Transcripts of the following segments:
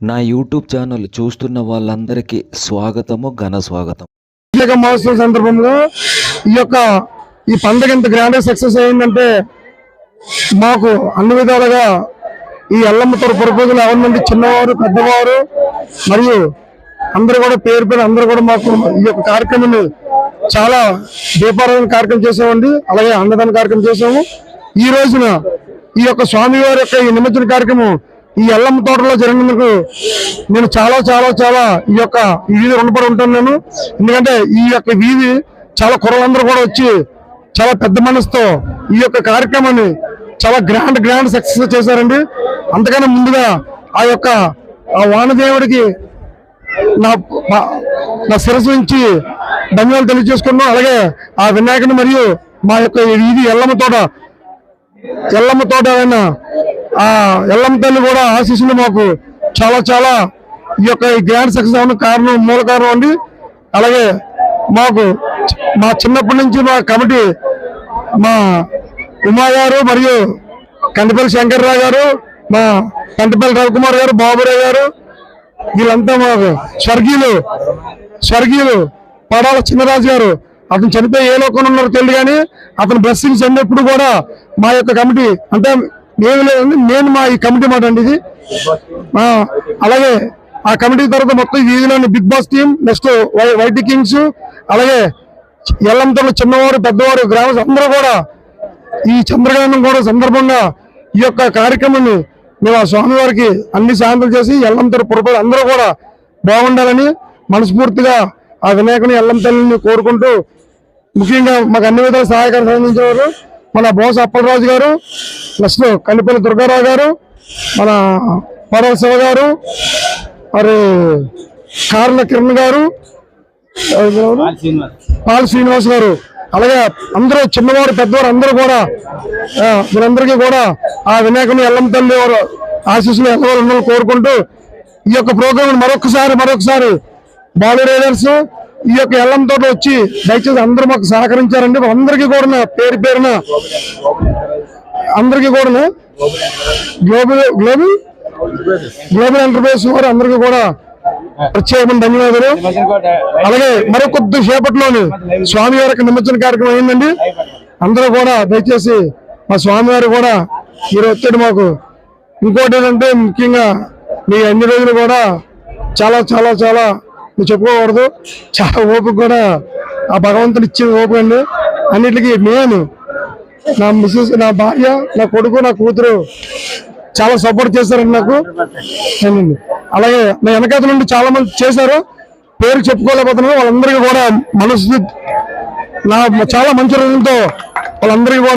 నా YouTube channel చూస్తున్న వాళ్ళందరికీ స్వాగతము ఘన స్వాగతం ప్రత్యేక మహోత్సవం సందర్భంలో ఈ యొక్క ఈ పండుగ ఇంత గ్రాండ్గా సక్సెస్ అయిందంటే మాకు అన్ని విధాలుగా ఈ ఎల్లమ్మతోడు ప్రపోజల్ ఎవరి నుండి చిన్నవారు పెద్దవారు మరియు అందరూ కూడా పేరు పేరు అందరూ కూడా మాకు ఈ యొక్క కార్యక్రమాన్ని చాలా దీపారాధన కార్యక్రమం చేసామండి అలాగే అన్నదాన కార్యక్రమం చేసాము ఈ రోజున ఈ యొక్క స్వామివారి యొక్క ఈ నిమజ్జన కార్యక్రమం ఈ ఎల్లమ్మ తోటలో జరిగినందుకు నేను చాలా చాలా చాలా ఈ యొక్క ఈ వీధి రుణపడి ఉంటాను నేను. ఎందుకంటే ఈ యొక్క వీధి చాలా కుర్రలందరూ కూడా వచ్చి చాలా పెద్ద మనసుతో ఈ యొక్క కార్యక్రమాన్ని చాలా గ్రాండ్ గ్రాండ్ సక్సెస్ చేశారండి. అంతకన్నా ముందుగా ఆ యొక్క ఆ వానదేవుడికి నా నా శిరస్సు నుంచి ధన్యవాదాలు తెలియజేసుకున్నాం అలాగే ఆ వినాయకుని మరియు మా యొక్క వీధి ఎల్లమ్మ తోట ఎల్లమ్మ తోట అయిన ఆ ఎల్లమ్మ తల్లి కూడా ఆశీస్సులు మాకు చాలా చాలా ఈ యొక్క ఈ గ్రాండ్ సక్సెస్ అవ్వడం కారణం మూల కారణం అండి. అలాగే మాకు మా చిన్నప్పటి నుంచి మా కమిటీ మా ఉమా గారు మరియు కందిపల్లి శంకర్రావు గారు మా కంటిపల్లి రవికుమార్ గారు బాబురావు గారు వీళ్ళంతా మాకు స్వర్గీయులు స్వర్గీయులు పడాల చిన్నరాజు గారు. అతను చనిపోయి ఏ లోకంలో ఉన్నారో తెలియదు కానీ అతను బ్లెస్సింగ్స్ అన్నప్పుడు కూడా మా యొక్క కమిటీ అంటే మేము లేదండి నేను మా ఈ కమిటీ మాట అండి ఇది. అలాగే ఆ కమిటీ తర్వాత మొత్తం ఈ వీధిలోని big boss team next white kings అలాగే ఎల్లంతలు చిన్నవారు పెద్దవారు గ్రామస్ అందరూ కూడా ఈ చంద్రగ్రహణం కూడా సందర్భంగా ఈ యొక్క కార్యక్రమాన్ని మేము ఆ స్వామివారికి అన్ని శాంతులు చేసి ఎల్లంతరు పొరపాటు అందరూ కూడా బాగుండాలని మనస్ఫూర్తిగా ఆ వినాయకుని ఎల్లం తల్లిని కోరుకుంటూ ముఖ్యంగా మాకు అన్ని విధాలు సహాయకారం అందించేవారు. మన బోస అప్పలరాజు గారు నెక్స్ట్ కనిపల్లి దుర్గారావు గారు మన పడవ శివ గారు మరి కార్ల కిరణ్ గారు? పాల్ శ్రీనివాస్ గారు అలాగే అందరూ చిన్నవారు పెద్దవారు అందరూ కూడా ఆ, వీరందరికీ కూడా ఆ వినాయకుని ఎల్లం తల్లి వారు ఆశీస్సులు ఎల్లవారు ఉండాలని కోరుకుంటూ ఈ యొక్క ప్రోగ్రామ్ మరొకసారి మరొకసారి బాలు రైడర్స్ ఈ యొక్క ఎల్లం తోట వచ్చి దయచేసి అందరూ మాకు సహకరించారండి. అందరికీ కూడా నా పేరు పేరున అందరికీ కూడా గ్లోబల్ గ్లోబల్ గ్లోబల్ ఎంటర్ప్రైజ్ వారు అందరికీ కూడా ప్రత్యేకమైన ధన్యవాదాలు. అలాగే మరో కొద్ది సేపట్లోని స్వామివారి యొక్క నిమజ్జన కార్యక్రమం అయిందండి. అందరూ కూడా దయచేసి మా స్వామివారు కూడా మీరు వచ్చాడు మాకు. ఇంకోటి ఏంటంటే ముఖ్యంగా మీ అన్ని రోజులు కూడా చాలా చాలా చాలా నువ్వు చెప్పుకోకూడదు. చాలా ఓపిక కూడా ఆ భగవంతుడు ఇచ్చిన ఓపిక అండి. అన్నిటికీ నేను నా మిస్సెస్ నా భార్య నా కొడుకు నా కూతురు చాలా సపోర్ట్ చేశారండి నాకు. అలాగే నా వెనకాత నుండి చాలా మంది చేశారు. పేరు చెప్పుకోలేకపోతున్నాను వాళ్ళందరికీ కూడా మనసు నా చాలా మంచి రోజులతో వాళ్ళందరికీ కూడా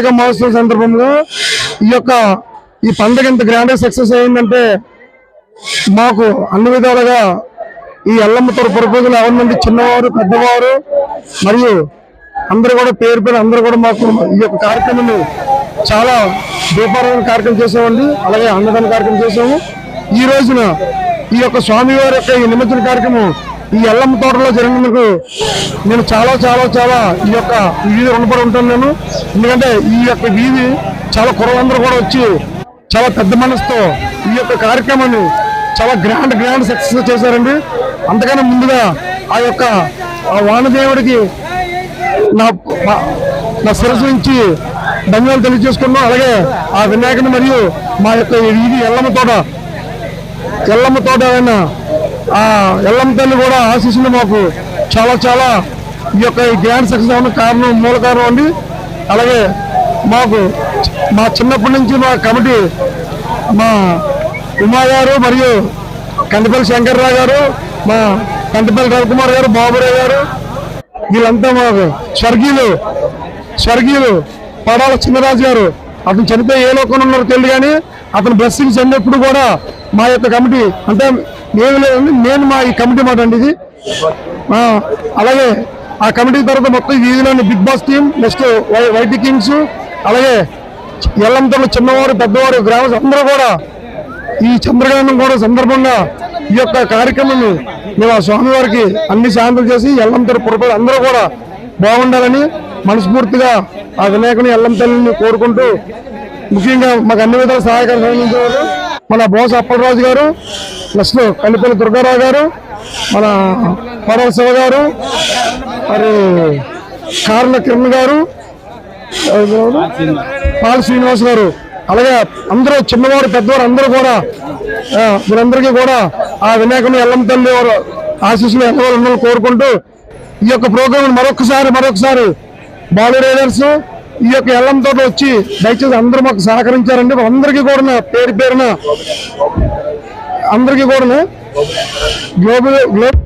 ప్రత్యేక మహోత్సవం సందర్భంగా ఈ యొక్క ఈ పండుగ ఇంత గ్రాండ్ సక్సెస్ అయిందంటే మాకు అన్ని విధాలుగా ఈ ఎల్లమ్మ తరపు ప్రపోజల్ ఎవరి నుండి చిన్నవారు పెద్దవారు మరియు అందరూ కూడా పేరు పేరు అందరూ కూడా మాకు ఈ యొక్క కార్యక్రమం చాలా దీపారాధన కార్యక్రమం చేసామండి అలాగే అన్నదాన కార్యక్రమం చేసాము. ఈ రోజున ఈ యొక్క స్వామివారి యొక్క ఈ నిమజ్జన కార్యక్రమం ఈ ఎల్లమ్మ తోటలో జరిగినందుకు నేను చాలా చాలా చాలా ఈ యొక్క వీధి రుణపడి ఉంటాను నేను. ఎందుకంటే ఈ యొక్క వీధి చాలా కురవందరూ కూడా వచ్చి చాలా పెద్ద మనసుతో ఈ యొక్క కార్యక్రమాన్ని చాలా గ్రాండ్ గ్రాండ్ సక్సెస్ చేశారండి. అంతకన్నా ముందుగా ఆ యొక్క ఆ వానదేవుడికి నా నా శిరస్సు నుంచి ధన్యవాదాలు తెలియజేసుకున్నాం అలాగే ఆ వినాయకుని మరియు మా యొక్క ఈ వీధి ఎల్లమ్మ తోట ఎల్లమ్మ తోట అయిన ఆ ఎల్లమ్మ తల్లి కూడా ఆశీస్సులు మాకు చాలా చాలా ఈ యొక్క ఈ గ్రాండ్ సక్సెస్ అవ్వడం కారణం మూల కారణం అండి. అలాగే మాకు మా చిన్నప్పటి నుంచి మా కమిటీ మా ఉమా గారు మరియు కంటిపల్లి శంకర్రావు గారు మా కంటిపల్లి రవికుమార్ గారు బాబురావు గారు వీళ్ళంతా మాకు స్వర్గీయులు స్వర్గీయులు పడాల చిన్నరాజు గారు. అతను చనిపోయి ఏ లోకంలో ఉన్నారో తెలియదు కానీ అతను బ్లెస్సింగ్స్ అన్నప్పుడు కూడా మా యొక్క కమిటీ అంటే నేను లేదండి నేను మా ఈ కమిటీ మాట అండి ఇది. అలాగే ఆ కమిటీ తర్వాత మొత్తం వీధిలోని big boss team next white kings అలాగే ఎల్లంతలు చిన్నవారు పెద్దవారు గ్రామ అందరూ కూడా ఈ చంద్రగ్రహణం కూడా సందర్భంగా ఈ యొక్క కార్యక్రమం మేము ఆ స్వామివారికి అన్ని శాంతులు చేసి ఎల్లంతరు పురపడి అందరూ కూడా బాగుండాలని మనస్ఫూర్తిగా ఆ వినాయకుని ఎల్లం తల్లిని కోరుకుంటూ ముఖ్యంగా మాకు అన్ని విధాల సహాయకారం అందించేవారు. మన బోస అప్పలరాజు గారు ప్లస్ కల్లిపల్లి దుర్గారావు గారు మన పడవ శివ గారు మరి కార్ల కిరణ్ గారు పాల పాల్ శ్రీనివాస్ గారు అలాగే అందరూ చిన్నవారు పెద్దవారు అందరూ కూడా వీరందరికీ కూడా ఆ వినాయకుని ఎల్లం తల్లి వారు ఆశీస్సులు ఎల్లవారు ఉండాలని కోరుకుంటూ ఈ యొక్క ప్రోగ్రామ్ మరొకసారి మరొకసారి బాలు రైడర్స్ ఈ యొక్క ఎల్లం తోట వచ్చి దయచేసి అందరూ మాకు సహకరించారండి. అందరికీ కూడా పేరు పేరున అందరికీ కూడా గ్లోబల్ గ్లోబల్